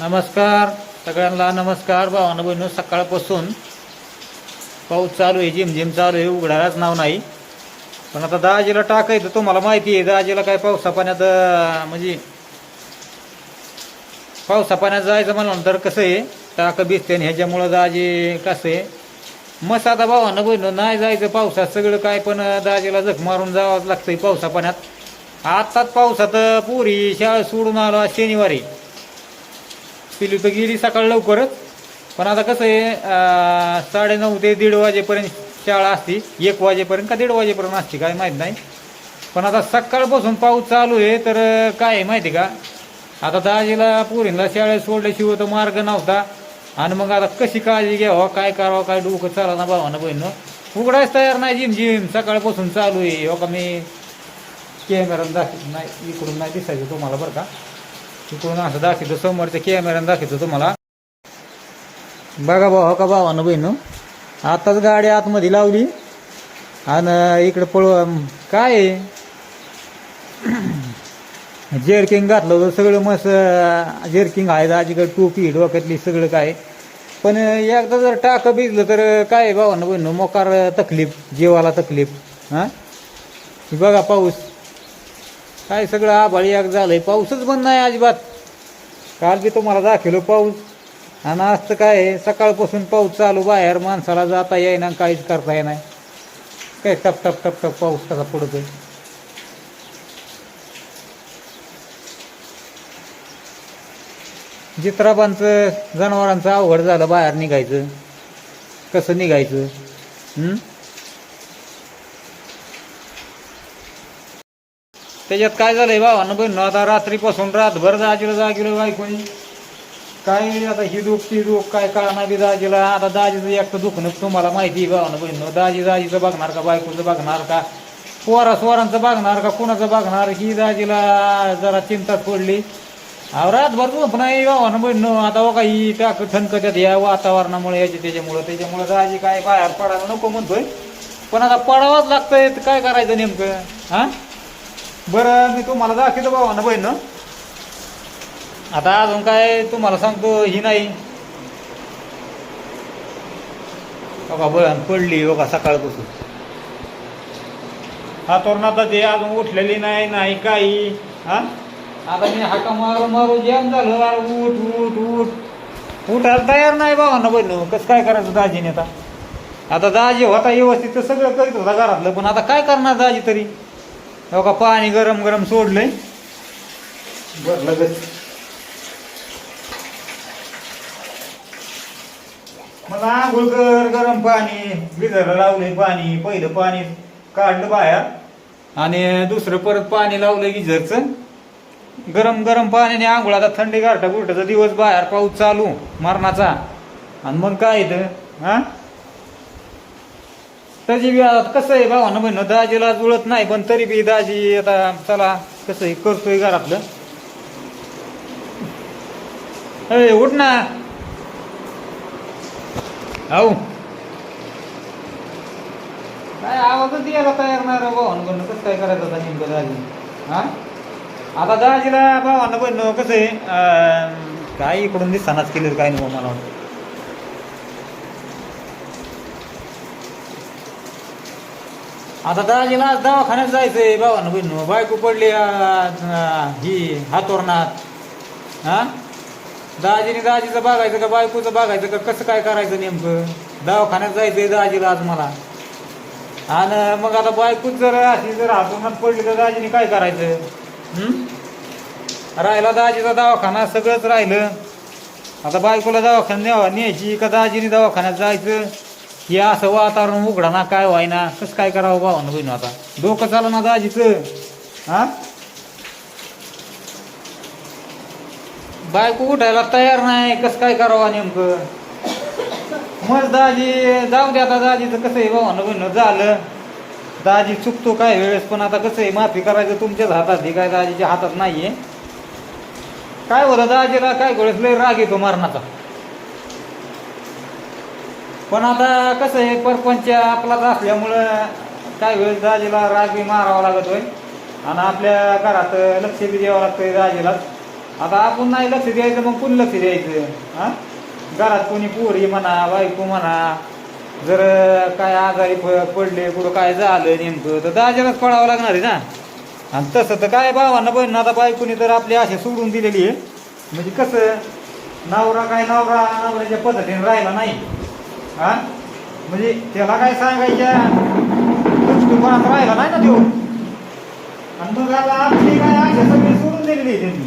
नमस्कार. सगळ्यांना नमस्कार भावानं बहिणू सकाळपासून पाऊस चालू आहे झिमझिम चालू आहे उघडायलाच नाव नाही. पण आता दहाजीला टाकायचं तुम्हाला माहिती आहे दहाजीला काय पावसा पाण्यात म्हणजे पावसा पाण्यात जायचं म्हणलं तर कसं आहे टाक भिजते आणि ह्याच्यामुळं दाजी कसं आहे मस्त आता भावानं बहिणू नाही जायचं पावसात सगळं काय पण दहाजीला जख मारून जावंच लागतंय पावसा पाण्यात आत्ताच पावसात पुरी शाळा सोडून आलो शनिवारी. पिली तर गेली सकाळ लवकरच. पण आता कसं आहे साडेनऊ ते दीड वाजेपर्यंत शाळा असती. एक वाजेपर्यंत का दीड वाजेपर्यंत असते काय माहीत नाही. पण आता सकाळपासून पाऊस चालू आहे तर काय आहे माहिती का? आता दाजीला पोरींना शाळेत सोडल्याशिवाय तर मार्ग नव्हता. आणि मग आता कशी काळजी घ्यावं काय करावं काय डोकं चाला ना भावानं बहिणं. उघडायच तयार नाही जिम जिम. सकाळपासून चालू आहे. हो का मी? कॅमेरा दाखवत नाही इकडून नाही दिसायचं तुम्हाला बरं का? इकडून असं दाखवतो समोरच्या कॅमेऱ्यानं दाखवतो तुम्हाला. बघा भाऊ हो का भावानं बहिणू? आताच गाडी आतमध्ये लावली. आणि इकडं पळव काय आहे? जेरकिंग घातलं होतं सगळं मस्त जेरकिंग आहे आजीकडे टोपी डोक्यातली सगळं काय. पण एकदा जर टाकं भिजलं तर काय भावानं बहिणू? मोकार तकलीफ जीवाला तकलीफ हां? बघा पाऊस. काय सगळं आभाळी झालं झालंय? पाऊसच बंद नाही अजिबात. काल बी तुम्हाला दाखवलो पाऊस. आणि आज तर काय आहे, सकाळपासून पाऊस चालू बाहेर माणसाला जाता येईना काहीच करता येईना. काय टप टप टप टप पाऊस कसा पडतोय? जित्राबांचं जनावरांचं अवघड झालं बाहेर निघायचं. कसं निघायचं? त्याच्यात काय झालंय भावानं बहिण आता रात्रीपासून रातभर दाजीला जागीला बायकोनी. काय आता ही दुख ती दुख काय कळणार बी दाजीला. आता दाजीचं एकटं दुखणं तुम्हाला माहिती आहे भावानं बहिण दाजी दाजीचं बघणार का बायकोचं बघणार का? पोरा स्वरांचं बघणार का कुणाचं बघणार? ही दाजीला जरा चिंता पडली. अहो रातभर झोप नाही भावानं बहिण आता बघा ही टाक ठणकत्यात या वातावरणामुळे याची त्याच्यामुळं. त्याच्यामुळं दाजी काय बाहेर पडायला नको म्हणतोय. पण आता पडावंच लागतंय तर काय करायचं नेमकं? हां? बरं मी तुम्हाला दाखवतो बाबा ना बहीण. आता अजून काय तुम्हाला सांगतो ही नाही. बघा बळण पडली बघा सकाळपासून. हा तोरणात ते अजून उठलेली नाही नाही काही. हा? आता मी हाका मारू मारू जेम झालं. अरे उठ उठ उठ. उठायला तयार नाही बाबा ना बहीण. कसं काय करायचं दाजीने आता? आता दाजी होता व्यवस्थित तर सगळं करीत होता घरातलं पण आता काय करणार दाजी तरी? हो का पाणी गरम गरम सोडलंय. बर लगेच. मला आंघोळ कर गरम पाणी गिझरला लावलंय पाणी पहिलं पाणी काढलं बाहेर. आणि दुसरं परत पाणी लावलंय गिझरचं गरम गरम पाण्याने आंघोळ आता थंडी गारठा गुरठाचा दिवस बाहेर पाऊस चालू मरणाचा. आणि मग काय इथं हा? त्याची बी आता कसं आहे भावानं म्हणणं दाजीला जुळत नाही पण तरी बी दाजी आता चला कसं आहे करतोय घरातलं अरे उठ ना. हाऊ काय आवाजच द्यायला तयार नाही रे भावानं म्हणणं कसं काय करायचं आता नेमकं दाजी? हा? आता दाजीला भावानं म्हणणं कसं आहे काही इकडून दिसतानाच केलं काय नाही मला वाटतं. आता दाजीला आज दवाखान्यात जायचंय भावानं बहिण बायको पडली ही हातोरणात. हा दाजीने दाजीचं बघायचं का बायकोचं बघायचं का? कसं काय करायचं नेमकं? दवाखान्यात जायचंय दाजीला आज मला. आणि मग आता बायकोच जर अशी जर हातोरणात पडली तर दाजीने काय करायचं? राहिला दाजीचा दवाखाना सगळंच राहिलं. आता बायकोला दवाखान्यात न्यावा न्यायची का दाजीने दवाखान्यात जायचं? हे असं वातावरण उघडा ना काय व्हायना? कसं काय करावं भावानं बहिण आता? डोकं चालू ना दाजीचं हा? बायको उठायला तयार नाही. कसं काय करावं नेमकं? मग दाजी जाऊ दे आता दाजीचं कसं आहे भावानं बहिण? झालं. दाजी चुकतो काय वेळेस पण आता कसं आहे? माफी करायचं तुमच्याच हातात आहे. काय दाजीच्या हातात नाहीये. काय होतं दाजीला काय वेळेस लय राग येतो मरणाचा. पण आता कसं आहे परपंच आपलाच असल्यामुळं काय वेळ दाजीला राग बी मारावा लागतोय आणि आपल्या घरात लक्ष बी द्यावं लागतंय दाजीला आता आपण नाही लक्ष द्यायचं मग कोण लक्ष द्यायचं? हा? घरात कोणी पोरी म्हणा बायको म्हणा जर काय आजारी पडले कुठं काय झालं नेमकं तर दाजीलाच पडावं लागणार आहे ना. आणि तसं तर काय भावांना बहीण आता बायकोनी तर आपली अशी सोडून दिलेली आहे. म्हणजे कसं नवरा काय नवरा नवऱ्याच्या पद्धतीने राहिला नाही. हा? म्हणजे त्याला काय सांगायच्या? दृष्टिकोनात राहिला नाही ना तो? आणि मग आपली काय अशा सगळी सोडून दिलेली आहे त्यांनी.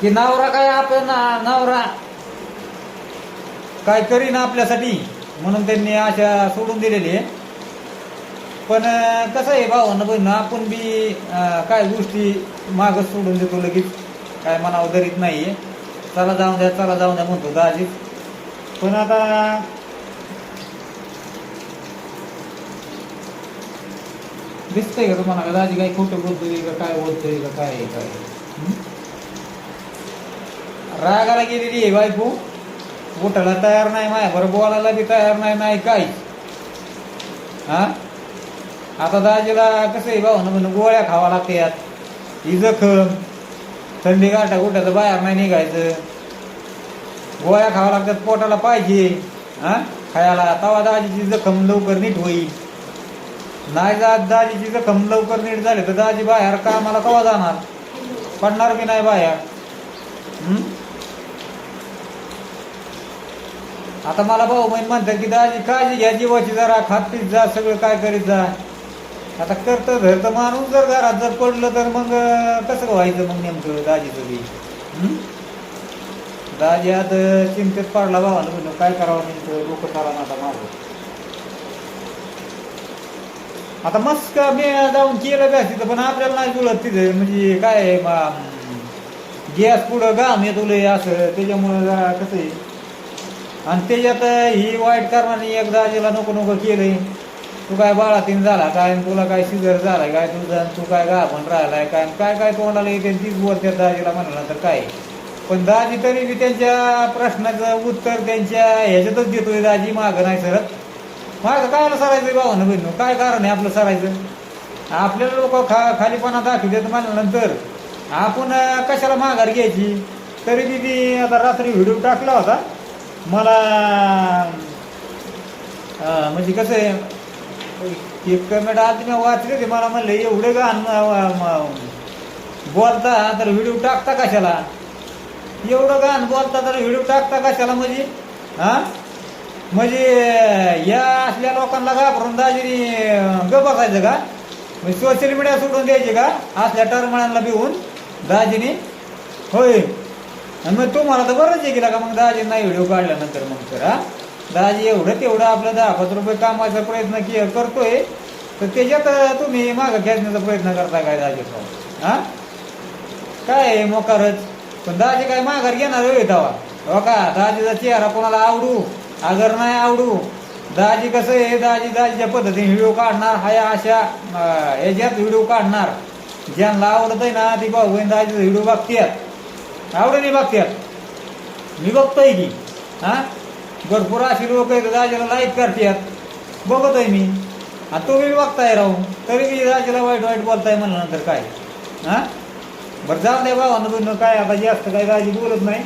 की नवरा काय आपण नवरा काय करीन आपल्यासाठी म्हणून त्यांनी अशा सोडून दिलेली आहे. पण कसं आहे भावानं बहिण आपण बी काय गोष्टी मागच सोडून देतो लगेच. काय मनावर धरीत नाहीये. चला जाऊन द्या चला जाऊन द्या म्हणतो दाजी पण आता दिसतंय का तुम्हाला? का दाजी काही खोटं बोलतोय का? काय बोलतोय का? काय आहे, काय रागाला गेलेली आहे बायको. उठायला तयार नाही माया. बरं बोलायला बी तयार नाही नाही काय हा? आता दाजीला कसं आहे भाऊ ना म्हणून गोळ्या खावा लागतात. ही जखम थंडी गाठा कुठं बाहेर नाही निघायचं. गोळ्या खावा लागतात पोटाला पाहिजे. हा? खायला. तवा दाजीची जखम लवकर नीट होईल. नाही जात दाजीची जखम लवकर नीट झाली तर दाजी बाहेर कामाला कवा जाणार. पडणार की नाही बाहेर? आता मला भाऊ बहीण म्हणतात की दाजी काळजी घ्या जीवाची जरा खातीत जा सगळं काय करीत जा. आता करतं धरतं माणूस जर घरात जर पडलं तर मग कसं व्हायचं मग नेमकं दाजीचं बी? हं? दाजी आता चिंतेत पडला भावानं म्हणलं काय करावं नेमकं? लोक करा आता माझं. आता मस्त मी जाऊन केलं बी तिथं पण आपल्याला नाही जुळत तिथं. म्हणजे काय गॅस पुढं घाम येतो लय असं. त्याच्यामुळं जरा कसं आहे? आणि त्याच्यात ही वाईट कारणाने एकदा दाजीला नको नको केलंय. तू काय बाळातीन झाला काय? आणि तुला काय सिजर झाला काय? तुझं आणि तू काय गाभण राहिलाय काय? काय काय तोंडाला येते तीच बोलते दाजीला म्हणाला तर काय? पण दाजी तरी मी त्यांच्या प्रश्नाचं उत्तर त्यांच्या ह्याच्यातच देतोय दाजी मागं नाही सरत. मागं कायला सरायचं भावानं बहिण काय कारण आहे आपलं सरायचं? आपल्याला लोक खा खालीपणा दाखवतात म्हणल्यानंतर आपण कशाला माघार घ्यायची? तरी मी ती आता रात्री व्हिडिओ टाकला होता. मला म्हणजे कसं आहे एक कमेंट आज मी वाचले ते मला म्हणलं एवढे गाण बोलता तर व्हिडिओ टाकता कशाला? एवढं गाण बोलता तर व्हिडिओ टाकता कशाला म्हणजे हा? म्हणजे या असल्या लोकांना घाबरून दाजीने ग बघायचं का? म्हणजे सोशल मीडिया सोडून द्यायचे का? असल्या टरमळ्यांना भिवून दाजीने? होय. आणि मग तुम्हाला तर बरंच आहे गेला का मग दाजी नाही व्हिडिओ काढल्यानंतर मग तर हा? दाजी एवढं तेवढं आपलं दहा पाच रुपये कामाचा प्रयत्न के करतोय तर त्याच्यात तुम्ही मागं खेचण्याचा प्रयत्न करता काय दाजी हा? काय आहे मोकारच? पण दाजी काय माघार घेणार होय तेव्हा? हो का? दाजीचा चेहरा कोणाला आवडू? अगर नाही आवडू. दाजी कसं आहे? दाजी दाजीच्या पद्धतीने व्हिडिओ काढणार. हाया अशा ह्याच्यात याच्यात व्हिडिओ काढणार. ज्यांना आवडत आहे ना ती भाऊ बहीण दाजीचा व्हिडिओ बघतात आवडे बघतात मी बघतोय की. हा? भरपूर अशी लोक आहेत दाजीला लाईक करतात बघत आहे मी. आणि तुम्ही बघताय राहू तरी मी दाजीला वाईट वाईट बोलताय म्हणल्यानंतर काय? हा? बरं जाऊ दे भावानं बहिणं काय आता जास्त काय दाजी बोलत नाही.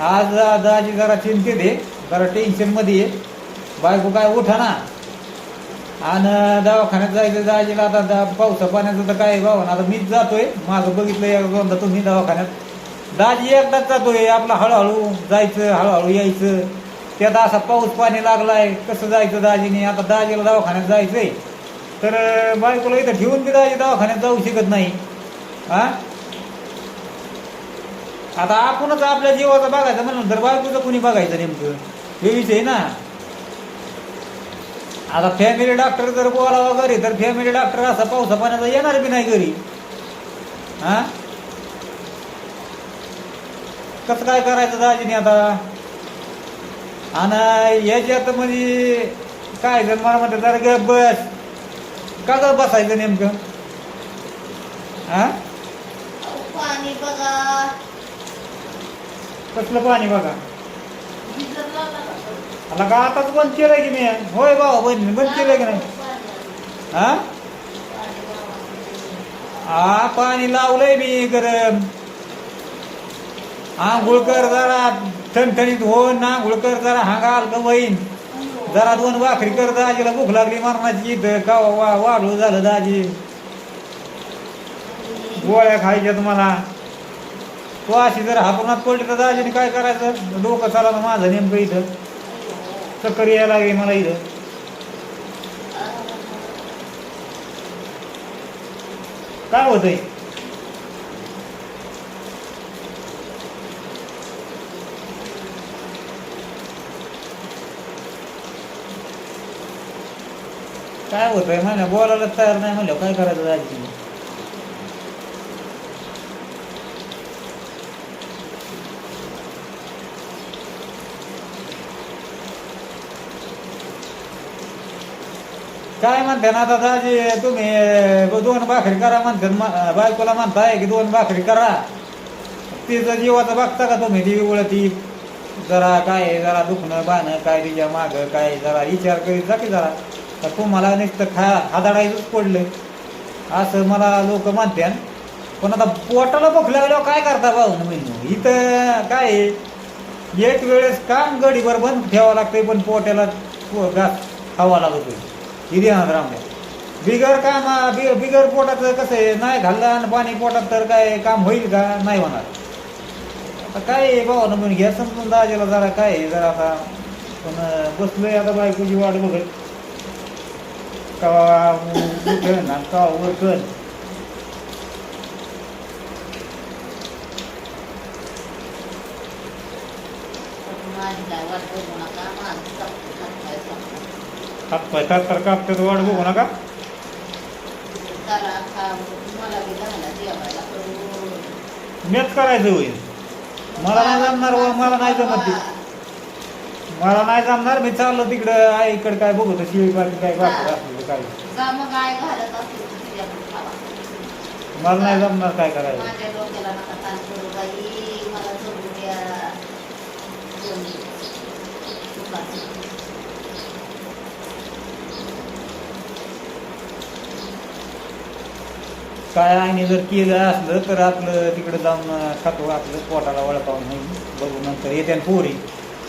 आज दाजी जरा चिंतेत आहे जरा टेन्शनमध्ये आहे. बायको काय उठा ना. आणि दवाखान्यात जायचं दाजीला आता दा पावसा पाण्याचं तर काय भावानं आता मीच जातोय. माझं बघितलं एक दोनदा तुम्ही दवाखान्यात. दाजी एकदाच जातोय आपला हळूहळू जायचं हळूहळू यायचं. त्यात असा पाऊस पाणी लागलाय कसं जायचं दाजीने? आता दाजीला दवाखान्यात जायचंय. तर बायकोला इथं ठेवून बी दाजी दवाखान्यात जाऊ शकत नाही. हा? आता आपणच आपल्या जीवाचं बघायचं म्हणून तर बायकोचं कुणी बघायचं नेमकं? हे विषय ना. आता फॅमिली डॉक्टर जर बोलावा घरी तर फॅमिली डॉक्टर असा पावसा पाण्याचा येणार बी नाही घरी. हा? कसं काय करायचं दाजीने आता? आणि याच्यात म्हणजे काय जर मला म्हणतात जर गे बस. का गं बसायचं नेमकं? हा? पाणी बघा. कसलं पाणी बघा. का? आला का आताच बंद केलंय की मी? होय भाऊ बहिणी बंद केलंय की नाही? हा? हा पाणी लावलंय मी गरम. आंघोळ कर जरा ठणठणीत हो आंघोळ कर जरा हांगाल का बहीण जरा दोन भाकरी कर दाजीला भूक लागली मरणाची इथं. का वा वाढू झालं दाजी. गोळ्या खायच्या तुम्हाला तो अशी जर हातूनात पडली तर दाजीने काय करायचं? डोकं चाला माझं नेमकं इथं. चक्कर यायला लागली मला इथं. काय होतंय? काय होतंय? म्हणलं बोलायला तयार नाही म्हणलं काय करायचं दाजी काय म्हणते ना आता दाजी तुम्ही दोन भाकरी करा म्हणते ना बायकोला म्हणताय की दोन भाकरी करा. तिचं जीवाचं बघता का तुम्ही? ती ती जरा काय आहे, जरा दुखणं बाणं काय तिच्या मागं काय जरा विचार करीत जा की जरा. तर तुम्हाला नुसतं खा हादाडायचंच पडलं. असं मला लोक म्हणते पण आता पोटाला भूक लागल्यावर काय करता भाऊ मी इथं काय आहे, एक वेळेस काम गडीभर बंद ठेवावं लागतंय पण पोट्याला पो- घास खावा लागतोय. किती रामल्या बिगर काम बिगर पोटाचं कसं आहे? नाही घाललं आणि पाणी पोटात तर काय काम होईल का? नाही होणार. आता काय भाऊ ना म्हणून घ्या समजून दाजेला जरा काय जरा आता. पण बसलोय आता बायकोची वाट बघत. का उठन आणि कवा उरकन माझी काय वाट बघू नका माझं चपटी खाताय चपटी. हात पाय तर तर कापतात वाट बघू नका. करा खा मला बी घाला जेवायला? करू मेच करायचं होईल. मला नाही जमणार व मला नाही जमत ती. मला नाही जमणार मी चाललो तिकडं काय शिळी बाकी काय बाकी असलं काय. जा मग काय घालत असेल तर खावा. मला नाही जमणार काय करायचं मला काळ्या द्या आईने जर केलं असलं तर आपलं तिकडं जाऊन खातो आपलं पोटाला वळपाव नाही बघू नंतर येत्या पोरी.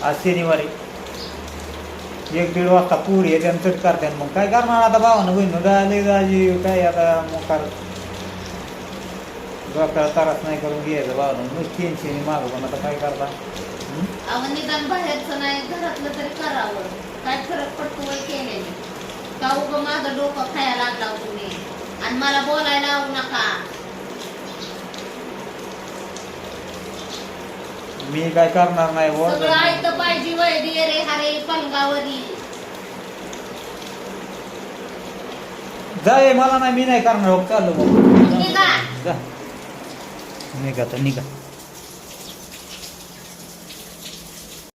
आज शनिवारी. एक दीड वाजता पोरी येते आणि चट करते. मग काय करणार आता भावानं बहिणं गायले गाजी काय आता मोकार? डॉक्टर त्रास नाही करून घ्यायचं भावानं. मग टेन्शन मागं पण. आता काय करता? अहो निदान बाहेरचं नाही घरातलं तरी करावं. काय फरक पडतो वय केल्याने का उगं माझं डोकं खायला आणि मला बोलायला लावू नका. मी काय करणार नाही बुवा. सगळं ऐकतं पाहिजे दे रे हरे पलंगावरी जाय मला नाही मी नाही करणार. हो, मग निघा. जा. निघा तर निघा.